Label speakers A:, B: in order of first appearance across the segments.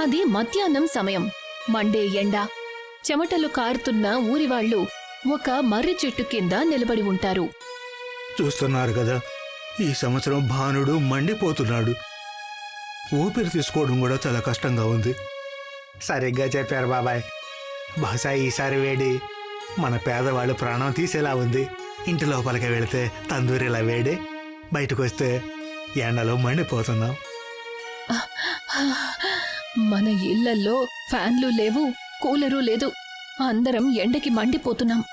A: అది మధ్యాహ్నం సమయం. మండే ఎండ. చెమటలు కారుతున్న ఊరివాళ్ళు ఒక మర్రి చెట్టు కింద నిలబడి ఉంటారు.
B: చూస్తున్నారు కదా ఈ సంవత్సరం భానుడు మండిపోతున్నాడు. ఊపిరి తీసుకోవడం కూడా చాలా కష్టంగా ఉంది. సరిగ్గా చెప్పారు బాబాయ్. బహుశా ఈసారి వేడి. మన పేదవాళ్ళు ప్రాణం తీసేలా ఉంది. ఇంటి లోపలికి వెళితే తందూరిలా వేడి. బయటకు వస్తే ఎండలో మండిపోతున్నాం.
A: మన ఇళ్ళల్లో ఫ్యాన్లు లేవు కూలరు లేదు. అందరం ఎండకి మండిపోతున్నాం.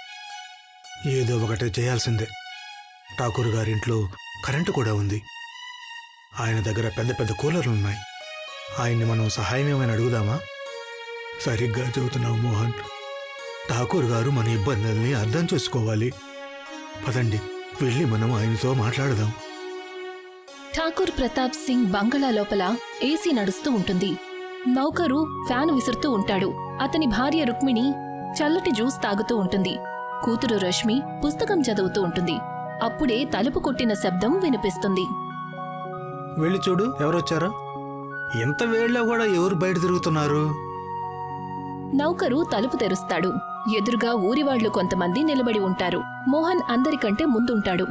B: ఏదో ఒకటి చేయాల్సిందే. ఠాకూర్ గారింట్లో కరెంటు కూడా ఉంది. ఆయన దగ్గర పెద్ద పెద్ద కూలర్లు ఉన్నాయి ఆయన్ని మనం సహాయం ఏమైనా అడుగుదామా? సరిగ్గా చెబుతున్నావు మోహన్. ఠాకూర్ గారు మన ఇబ్బందుల్ని అర్థం చేసుకోవాలి. పదండి వెళ్ళి మనం ఆయనతో మాట్లాడదాం.
A: ఠాకూర్ ప్రతాప్ సింగ్ బంగళా లోపల ఏసీ నడుస్తూ ఉంటుంది. నౌకరు ఫ్యాన్ విసురుతూ ఉంటాడు. అతని భార్య రుక్మిణి చల్లటి జ్యూస్ తాగుతూ ఉంటుంది. కూతురు రష్మి పుస్తకం చదువుతూ ఉంటుంది. అప్పుడే తలుపు కొట్టిన శబ్దం వినిపిస్తుంది.
B: వెళ్ళి చూడు ఎవరొచ్చారో. ఎంత వేళ్ళలో కూడా ఎవరు బయట తిరుగుతున్నారు?
A: నౌకరు తలుపు తెరుస్తాడు. ఎదురుగా ఊరివాళ్ళు కొంతమంది నిలబడి ఉంటారు. మోహన్ అందరికంటే ముందుంటాడు.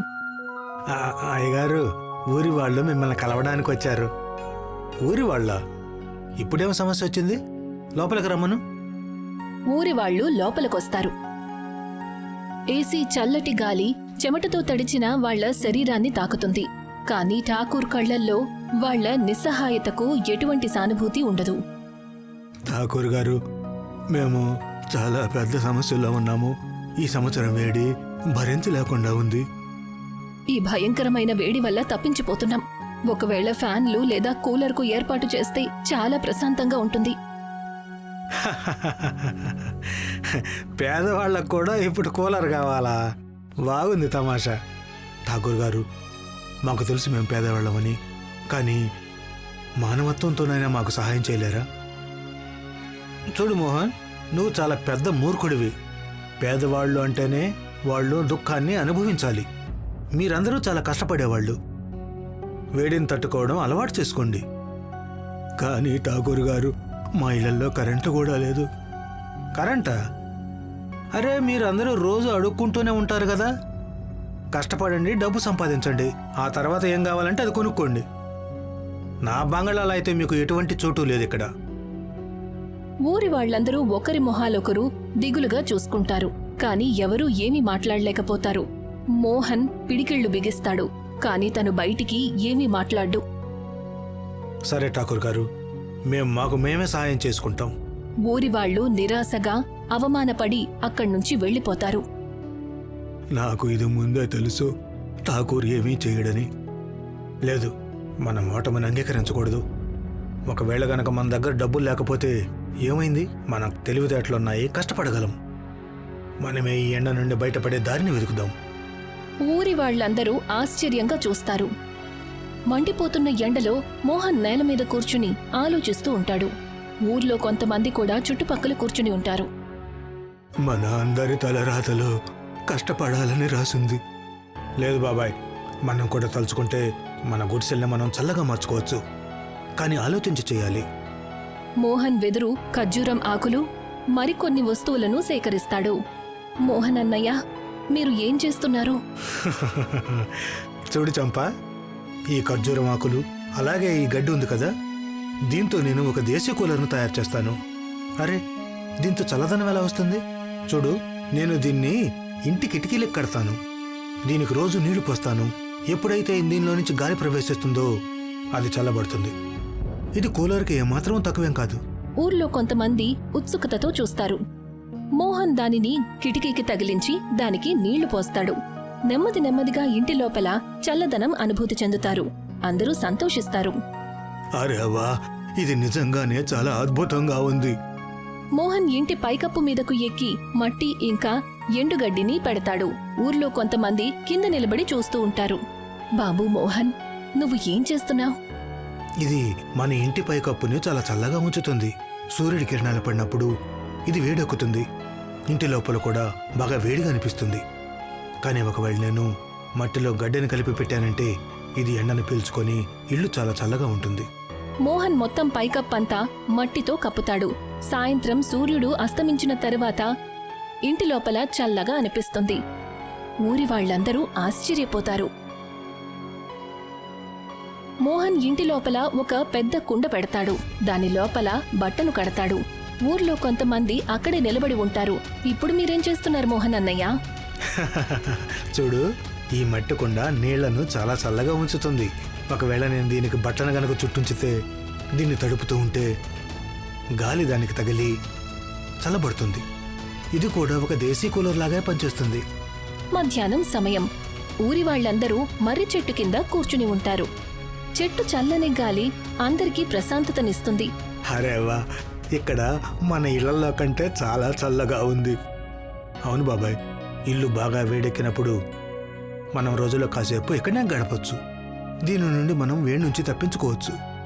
B: అయ్యగారు ఊరి వాళ్ళు మిమ్మల్ని కలవడానికి వచ్చారు ఊరి వాళ్ళ ఇప్పుడేం సమస్య వచ్చింది? లోపలికి రమ్మను.
A: ఊరివాళ్ళు లోపలికొస్తారు. ఏసీ చల్లటి గాలి చెమటతో తడిచిన వాళ్ళ శరీరాన్ని తాకుతుంది. కానీ ఠాకూర్ కళ్ళల్లో వాళ్ళ నిస్సహాయతకు ఎటువంటి సానుభూతి ఉండదు.
B: ఠాకూర్ గారు మేము చాలా పెద్ద సమస్యల్లో ఉన్నాము. ఈ సంవత్సరం వేడి భరించలేకుండా ఉంది.
A: ఈ భయంకరమైన వేడి వల్ల తప్పించిపోతున్నాం. ఒకవేళ ఫ్యాన్లు లేదా కూలర్కు ఏర్పాటు చేస్తే చాలా ప్రశాంతంగా ఉంటుంది.
B: పేదవాళ్ళకు కూడా ఇప్పుడు కూలర్ కావాలా? బాగుంది తమాషా. ఠాకూర్ గారు మాకు తెలుసు మేము పేదవాళ్ళమని కానీ మానవత్వంతోనైనా మాకు సహాయం చేయలేరా? చూడు మోహన్ నువ్వు చాలా పెద్ద మూర్ఖుడివి. పేదవాళ్ళు అంటేనే వాళ్ళు దుఃఖాన్ని అనుభవించాలి. మీరందరూ చాలా కష్టపడేవాళ్ళు. వేడిని తట్టుకోవడం అలవాటు చేసుకోండి. కానీ ఠాగూర్ గారు మా ఇళ్ళలో కరెంటు కూడా లేదు. కరెంటా? అరే మీరందరూ రోజు అడుక్కుంటూనే ఉంటారు కదా? కష్టపడండి డబ్బు సంపాదించండి. ఆ తర్వాత ఏం కావాలంటే అది కొనుక్కోండి. నా బంగళాలో అయితే మీకు ఎటువంటి చోటు లేదు ఇక్కడ.
A: ఊరి వాళ్ళందరూ ఒకరి మొహాలొకరు దిగులుగా చూసుకుంటారు. కాని ఎవరూ ఏమీ మాట్లాడలేకపోతారు. మోహన్ పిడికిళ్ళు బిగిస్తాడు. కాని తను బయటికి ఏమీ మాట్లాడ్డు.
B: సరే ఠాకూర్ గారు మేం మాకు మేమే సహాయం చేసుకుంటాం.
A: ఊరి వాళ్ళు నిరాశగా అవమానపడి అక్కడ్నుంచి వెళ్ళిపోతారు.
B: నాకు ఇది ముందే తెలుసు ఠాకూర్ ఏమీ చేయడని. లేదు మనం ఓటమిని అంగీకరించకూడదు. ఒకవేళ గనక మన దగ్గర డబ్బులు లేకపోతే ఏమైంది? మన తెలివితేటలున్నాయి కష్టపడగలం. మనమే ఈ ఎండ నుండి బయటపడే దారిని వెతుకుదాం.
A: ఊరి వాళ్ళందరూ ఆశ్చర్యంగా చూస్తారు. మండిపోతున్న ఎండలో మోహన్ నేల మీద కూర్చుని ఆలోచిస్తూ ఉంటాడు. ఊర్లో కొంతమంది కూడా చుట్టుపక్కల కూర్చుని ఉంటారు.
B: మన అందరి తలరాతలో కష్టపడాలని రాసుంది. లేదు బాబాయ్ మనం కూడా తలుచుకుంటే మన గుడిసెల్ని మనం చల్లగా మార్చుకోవచ్చు. కానీ ఆలోచించి చేయాలి.
A: మోహన్ వెదురు ఖర్జూరం ఆకులు మరికొన్ని వస్తువులను సేకరిస్తాడు. మోహన్ అన్నయ్య మీరు ఏం చేస్తున్నారు?
B: చూడు చంపా ఈ ఖర్జూరం ఆకులు అలాగే ఈ గడ్డి ఉంది కదా? దీంతో నేను ఒక దేశీయ కూలర్ను తయారు చేస్తాను. అరే దీంతో చల్లదనం ఎలా వస్తుంది? చూడు నేను దీన్ని ఇంటి కిటికీలకు కడతాను. దీనికి రోజు నీళ్ళు పోస్తాను. ఎప్పుడైతే దీనిలో నుంచి గాలి ప్రవేశిస్తుందో అది చల్లబడుతుంది. ఇది కూలర్కి ఏమాత్రం తక్కువేం కాదు.
A: ఊర్లో కొంతమంది ఉత్సుకతతో చూస్తారు. మోహన్ దానిని కిటికీకి తగిలించి దానికి నీళ్ళు పోస్తాడు. నెమ్మది నెమ్మదిగా ఇంటి లోపల చల్లదనం అనుభూతి చెందుతారు. అందరూ సంతోషిస్తారు.
B: అరే వా ఇది నిజంగానే చాలా అద్భుతంగా ఉంది.
A: మోహన్ ఇంటి పైకప్పు మీదకు ఎక్కి మట్టి ఇంకా ఎండుగడ్డిని పెడతాడు. ఊర్లో కొంతమంది కింద నిలబడి చూస్తూ ఉంటారు. బాబూ మోహన్ నువ్వు ఏం చేస్తున్నావు?
B: ఇది మన ఇంటి పైకప్పుని చాలా చల్లగా ఉంచుతుంది. సూర్యుడి కిరణాలు పడినప్పుడు ఇది వేడెక్కుతుంది. ఇంటి లోపల కూడా బాగా వేడిగా అనిపిస్తుంది. కానీ ఒకవేళ నేను మట్టిలో గడ్డని కలిపి పెట్టానంటే ఇది ఎండను పీల్చుకొని ఇల్లు చాలా చల్లగా ఉంటుంది.
A: మోహన్ మొత్తం పైకప్పంతా మట్టితో కప్పుతాడు. సాయంత్రం సూర్యుడు అస్తమించిన తరువాత ఇంటి లోపల చల్లగా అనిపిస్తుంది. ఊరి వాళ్ళందరూ ఆశ్చర్యపోతారు. మోహన్ ఇంటి లోపల ఒక పెద్ద కుండ పెడతాడు. దాని లోపల బట్టను కడతాడు. ఊర్లో కొంతమంది అక్కడే నిలబడి ఉంటారు. ఇప్పుడు మీరేం చేస్తున్నారు మోహన్ అన్నయ్య?
B: చూడు ఈ మట్టి కుండ నీళ్ళను చాలా చల్లగా ఉంచుతుంది. ఒకవేళ నేను దీనికి బట్టను గనక చుట్టుంచితే దీన్ని తడుపుతూ ఉంటే గాలి దానికి తగిలి చల్లబడుతుంది. ఇది కూడా ఒక దేశీ కూలర్ లాగా పనిచేస్తుంది.
A: మధ్యాహ్నం సమయం. ఊరి వాళ్ళందరూ మర్రి చెట్టు కింద కూర్చుని ఉంటారు. చెట్టు చల్లని గాలి అందరికీ ప్రశాంతతనిస్తుంది.
B: అరే వా ఇక్కడ మన ఇళ్ళలో కంటే చాలా చల్లగా ఉంది. అవును బాబాయ్ ఇల్లు బాగా వేడెక్కినప్పుడు మనం రోజులో కాసేపు ఇక్కడనే గడపచ్చు. దీని నుండి మనం వేడి నుంచి తప్పించుకోవచ్చు.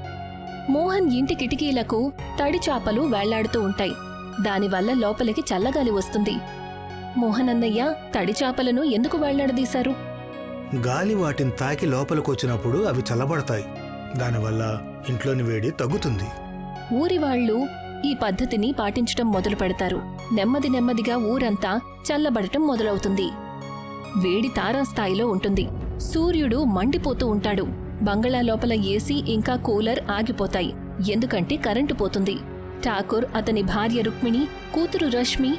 A: మోహన్ ఇంటి కిటికీలకు తడి చాపలు వేళ్ళాడుతూ ఉంటాయి. దానివల్ల లోపలికి చల్లగాలి వస్తుంది. మోహన్ అన్నయ్య తడి చాపలను ఎందుకు వేళ్ళాడదీశారు?
B: గాలి వాటిని తాకి లోపలికి వచ్చినప్పుడు అవి చల్లబడతాయి. దానివల్ల ఇంట్లోని వేడి తగ్గుతుంది.
A: ఊరి వాళ్ళు ఈ పద్ధతిని పాటించటం మొదలు పెడతారు. నెమ్మది నెమ్మదిగా ఊరంతా చల్లబడటం మొదలవుతుంది. వేడి తారాస్థాయిలో ఉంటుంది. సూర్యుడు మండిపోతూ ఉంటాడు. బంగళా లోపల ఏసీ ఇంకా కూలర్ ఆగిపోతాయి. ఎందుకంటే కరెంటు పోతుంది. ఠాకూర్ అతని భార్య రుక్మిణి కూతురు రష్మి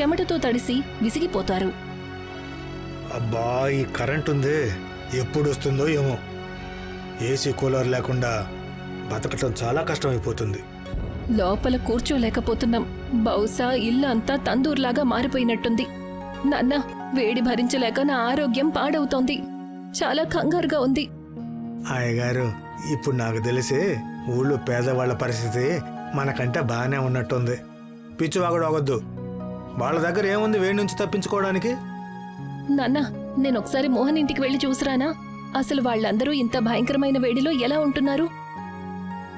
A: చెమటతో తడిసి విసిగిపోతారు.
B: అబ్బా ఈ కరెంట్ ఉందే ఎప్పుడు వస్తుందో ఏమో. ఏసీ కూలర్ లేకుండా బతకటం చాలా కష్టమైపోతుంది.
A: లోపల కూర్చోలేకపోతున్నాం. బహుశా ఇల్లు అంతా తందూర్లాగా మారిపోయినట్టుంది. నాన్న వేడి భరించలేక నా ఆరోగ్యం పాడవుతోంది. చాలా కంగారుగా ఉంది.
B: అయ్యగారు ఇప్పుడు నాకు తెలిసే ఊళ్ళో పేదవాళ్ళ పరిస్థితి మనకంటే బాగానే ఉన్నట్టుంది. పిచ్చివాగుడు అవ్వద్దు. వాళ్ళ దగ్గర ఏముంది వేడి నుంచి తప్పించుకోవడానికి?
A: నాన్న నేనొకసారి మోహన్ ఇంటికి వెళ్ళి చూసిరానా? అసలు వాళ్ళందరూ ఇంత భయంకరమైన వేడిలో ఎలా ఉంటున్నారు?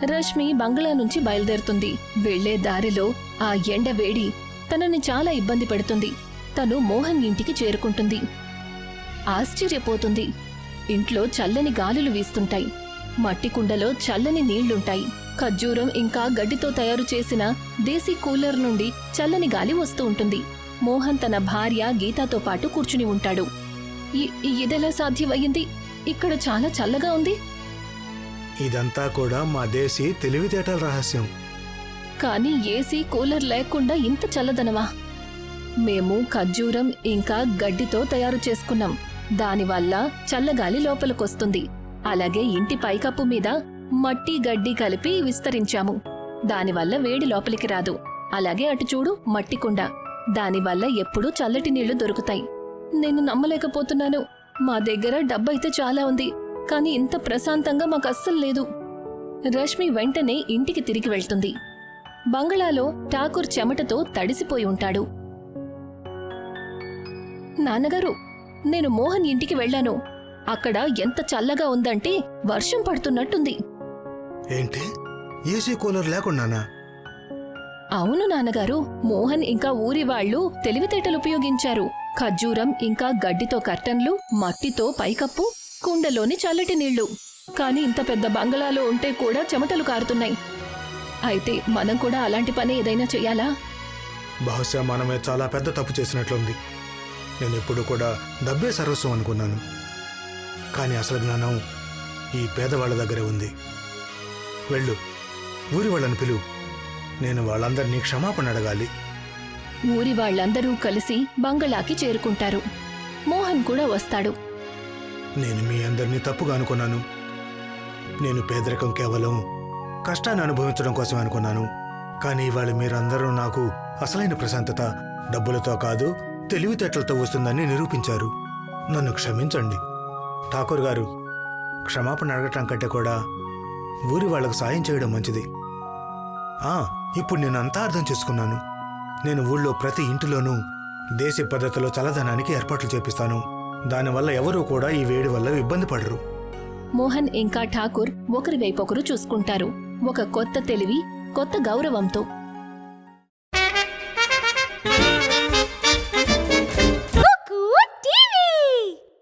A: రష్మి బంగ్లా నుంచి బయలుదేరుతుంది. వెళ్ళే దారిలో ఆ ఎండ వేడి తనని చాలా ఇబ్బంది పెడుతుంది. తను మోహన్ ఇంటికి చేరుకుంటుంది. ఆశ్చర్యపోతుంది. ఇంట్లో చల్లని గాలులు వీస్తుంటాయి. మట్టి కుండలో చల్లని నీళ్ళుంటాయి. ఖర్జూరం ఇంకా గడ్డితో తయారు చేసిన దేశీ కూలర్ నుండి చల్లని గాలి వస్తూ ఉంటుంది. మోహన్ తన భార్య గీతాతో పాటు కూర్చుని ఉంటాడు. ఇ- ఇదెలా సాధ్యమయ్యింది? ఇక్కడ చాలా చల్లగా ఉంది.
B: ఇదంతా కూడా మా దేశీ తెలివితేటల రహస్యం.
A: కానీ ఏసీ కూలర్ లేకుండా ఇంత చల్లదనమా? మేము ఖర్జూరం ఇంకా గడ్డితో తయారు చేసుకున్నాం. దానివల్ల చల్లగాలి లోపలికొస్తుంది. అలాగే ఇంటి పైకప్పు మీద మట్టి గడ్డి కలిపి విస్తరించాము. దానివల్ల వేడి లోపలికి రాదు. అలాగే అటు చూడు మట్టి కుండ. దానివల్ల ఎప్పుడూ చల్లటి నీళ్ళు దొరుకుతాయి. నేను నమ్మలేకపోతున్నాను. మా దగ్గర డబ్బైతే చాలా ఉంది. కానీ ఇంత ప్రశాంతంగా మాకు అస్సలు లేదు. రష్మి వెంటనే ఇంటికి తిరిగి వెళ్తుంది. బంగళాలో ఠాకూర్ చెమటతో తడిసిపోయి ఉంటాడు. నాన్నగారు నేను మోహన్ ఇంటికి వెళ్ళాను. అక్కడ ఎంత చల్లగా ఉందంటే వర్షం పడుతున్నట్టుంది.
B: ఏంటి? ఏసీ కూలర్ లేకుండానా
A: అవును నాన్నగారు మోహన్ ఇంకా ఊరి వాళ్ళు తెలివితేటలు ఉపయోగించారు. ఖర్జూరం ఇంకా గడ్డితో కర్టన్లు మట్టితో పైకప్పు కుండలోని చల్లటి నీళ్ళు. కాని ఇంత పెద్ద బంగళాలో ఉంటే కూడా చెమటలు కారుతున్నాయి. అయితే మనం కూడా అలాంటి పని ఏదైనా చెయ్యాలా
B: బహుశా మనమే చాలా పెద్ద తప్పు చేసినట్లుంది. నేను ఎప్పుడు కూడా డబ్బే సర్వస్వం అనుకున్నాను. కానీ అసలు జ్ఞానం ఈ పేదవాళ్ళ దగ్గరే ఉంది. వెళ్ళు ఊరి వాళ్ళని పిలువు నేను వాళ్ళందరినీ క్షమాపణ అడగాలి.
A: ఊరి వాళ్ళందరూ కలిసి బంగళాకి చేరుకుంటారు. మోహన్ కూడా వస్తాడు.
B: నేను మీ అందరినీ తప్పుగా అనుకున్నాను. నేను పేదరికం కేవలం కష్టాన్ని అనుభవించడం కోసం అనుకున్నాను. కానీ ఇవాళ మీరందరూ నాకు అసలైన ప్రశాంతత డబ్బులతో కాదు తెలివితేటలతో వస్తుందని నిరూపించారు. నన్ను క్షమించండి. ఠాకూర్ గారు క్షమాపణ అడగటం కంటే కూడా ఊరి వాళ్ళకు సాయం చేయడం మంచిది. ఆ ఇప్పుడు నేను అంతా అర్థం చేసుకున్నాను. నేను ఊళ్ళో ప్రతి ఇంటిలోనూ దేశీ పద్ధతిలో చల్లదనానికి ఏర్పాట్లు చేపిస్తాను. దానివల్ల ఎవరూ కూడా ఈ వేడి వల్ల ఇబ్బంది పడరు.
A: మోహన్ ఇంకా ఠాకూర్ ఒకరి వైపొకరు చూసుకుంటారు. ఒక కొత్త తెలివి కొత్త గౌరవంతో